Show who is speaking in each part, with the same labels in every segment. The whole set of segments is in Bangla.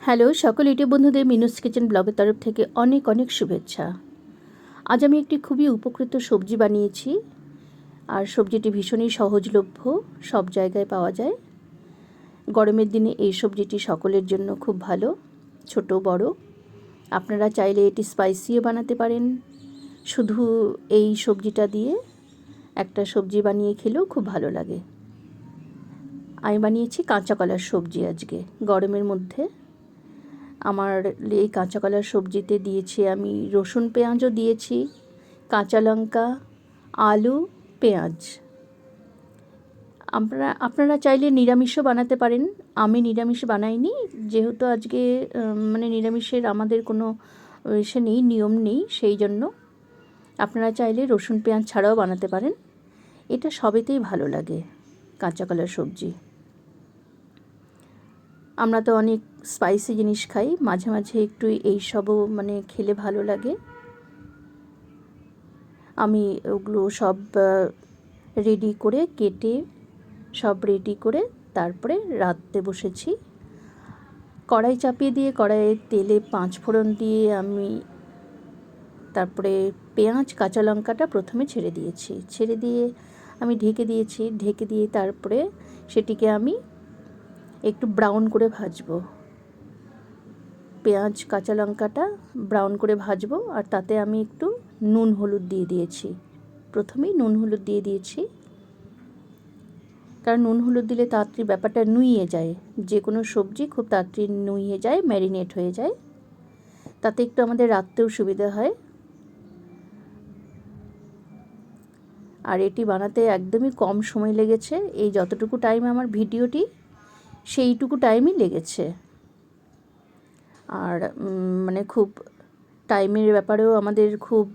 Speaker 1: হ্যালো, সকল ইউটিউব বন্ধুদের মিনুস কিচেন ব্লগের তরফ থেকে অনেক অনেক শুভেচ্ছা। আজ আমি একটি খুবই উপকৃত সবজি বানিয়েছি। আর সবজিটি ভীষণই সহজলভ্য, সব জায়গায় পাওয়া যায়। গরমের দিনে এই সবজিটি সকলের জন্য খুব ভালো, ছোট, বড়। আপনারা চাইলে এটি স্পাইসিও বানাতে পারেন। শুধু এই সবজিটা দিয়ে একটা সবজি বানিয়ে খেলেও খুব ভালো লাগে। আমি বানিয়েছি কাঁচা কলার সবজি আজকে, গরমের মধ্যে। আমার এই কাঁচা কলার সবজিতে দিয়েছি আমি রসুন পেঁয়াজও দিয়েছি, কাঁচা লঙ্কা, আলু, পেঁয়াজ। আপনারা আপনারা চাইলে নিরামিষও বানাতে পারেন। আমি নিরামিষ বানাইনি, যেহেতু আজকে মানে নিরামিষের আমাদের কোনো সে নেই, নিয়ম নেই, সেই জন্য। আপনারা চাইলে রসুন পেঁয়াজ ছাড়াও বানাতে পারেন। এটা সবেতেই ভালো লাগে, কাঁচা কলার সবজি। আমরা তো অনেক স্পাইসি জিনিস খাই, মাঝে মাঝে একটু এই সবও মানে খেলে ভালো লাগে। আমি ওগুলো সব রেডি করে কেটে সব রেডি করে তারপরে রাঁধতে বসেছি। কড়াই চাপিয়ে দিয়ে কড়াইয়ে তেলে পাঁচ ফোড়ন দিয়ে আমি তারপরে পেঁয়াজ, কাঁচা লঙ্কাটা প্রথমে ছেড়ে দিয়েছি। ছেড়ে দিয়ে আমি ঢেকে দিয়েছি, ঢেকে দিয়ে তারপরে সেটিকে আমি একটু ব্রাউন করে ভাজবো। পেঁয়াজ, কাঁচা লঙ্কাটা ব্রাউন করে ভাজবো আর তাতে আমি একটু নুন, হলুদ দিয়ে দিয়েছি। প্রথমেই নুন, হলুদ দিয়ে দিয়েছি। কারণ নুন, হলুদ দিলে তাড়াতাড়ি ব্যাপারটা নুইয়ে যায়। যে কোনো সবজি খুব তাড়াতাড়ি নুইয়ে যায়, ম্যারিনেট হয়ে যায়। তাতে একটু আমাদের রাখতেও সুবিধা হয়। আর এটি বানাতে একদমই কম সময় লেগেছে। এই যতটুকু টাইম আমার ভিডিওটি সেইটুকু টাইমই লেগেছে। আর মানে খুব টাইমের ব্যাপারেও আমাদের খুব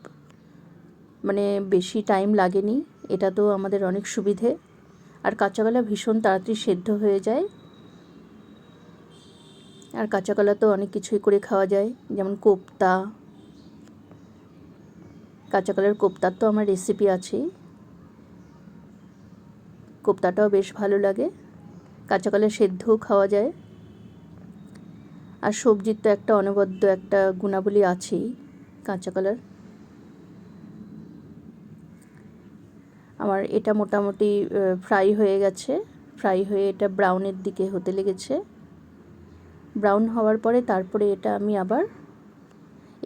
Speaker 1: মানে বেশি টাইম লাগেনি। এটা তো আমাদের অনেক সুবিধে। আর কাঁচাকলা ভীষণ তাড়াতাড়ি সেদ্ধ হয়ে যায়। আর কাঁচাকলা তো অনেক কিছুই করে খাওয়া যায়। যেমন কোপ্তা। কাঁচাকলার কোপ্তার তো আমার রেসিপি আছেই। কোপ্তাটাও বেশ ভালো লাগে। কাঁচাকলা সেদ্ধও খাওয়া যায়। আর সবজির তো একটা অনবদ্য একটা গুণাবলী আছেই কাঁচা কলার আমার এটা মোটামুটি ফ্রাই হয়ে গেছে। ফ্রাই হয়ে এটা ব্রাউনের দিকে হতে লেগেছে। ব্রাউন হওয়ার পরে তারপরে এটা আমি আবার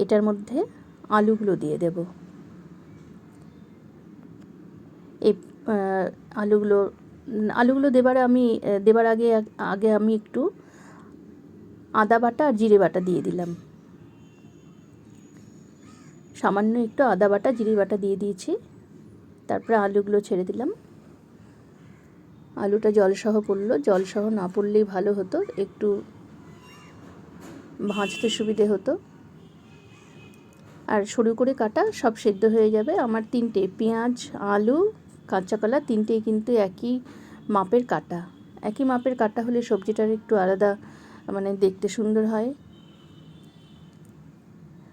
Speaker 1: এটার মধ্যে আলুগুলো দিয়ে দেব। এই আলুগুলো আলুগুলো দেবার আমি দেবার আগে আগে আমি একটু আদা বাটা আর জিরে বাটা দিয়ে দিলাম। সামান্য একটু আদা বাটা, জিরে বাটা দিয়ে দিয়েছি। তারপরে আলুগুলো ছেড়ে দিলাম। আলুটা জলসহ পড়ল। জলসহ না পড়লেই ভালো হতো। একটু ভাজতে সুবিধে হতো। আর সরু করে কাটা সব সেদ্ধ হয়ে যাবে। আমার তিনটে, পেঁয়াজ, আলু কাঁচা কলা তিনটেই কিন্তু একই মাপের কাটা। একই মাপের কাটা হলে সবজিটার একটু আলাদা মানে দেখতে সুন্দর হয়।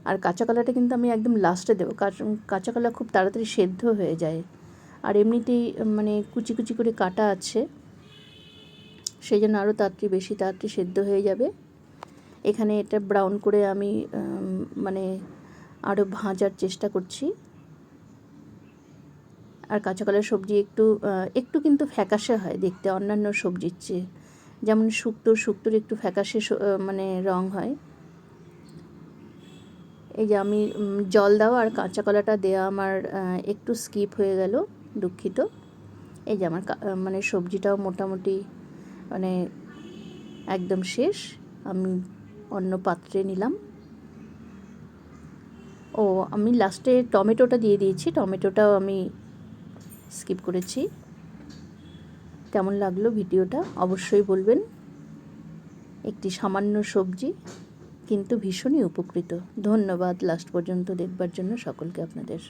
Speaker 1: আর কাঁচা কলাটা কিন্তু আমি একদম লাস্টে দেবো। কাঁচা কলা খুব তাড়াতাড়ি সেদ্ধ হয়ে যায়। আর এমনিতেই মানে কুচি কুচি করে কাটা আছে। সেই জন্য আরও তাড়াতাড়ি, বেশি তাড়াতাড়ি সেদ্ধ হয়ে যাবে। এখানে এটা ব্রাউন করে আমি মানে আরও ভাজার চেষ্টা করছি। আর কাঁচা কলার সবজি একটু একটু কিন্তু ফ্যাকাশে হয় দেখতে, অন্যান্য সবজির চেয়ে। যেমন শুক্তোর শুক্তোর একটু ফ্যাকাশে মানে রং হয়। এই যে আমি জল দেওয়া আর কাঁচা কলাটা দেওয়া আমার একটু স্কিপ হয়ে গেল, দুঃখিত। এই যে আমার মানে সবজিটাও মোটামুটি মানে একদম শেষ। আমি অন্য পাত্রে নিলাম। ও, আমি লাস্টে টমেটোটা দিয়ে দিয়েছি। টমেটোটাও আমি স্কিপ করেছি। কেমন লাগল ভিডিওটা অবশ্যই বলবেন। একটি সামান্য সবজি, কিন্তু ভীষণই উপকৃত। ধন্যবাদ লাস্ট পর্যন্ত দেখবার জন্য সকলকে আপনাদের।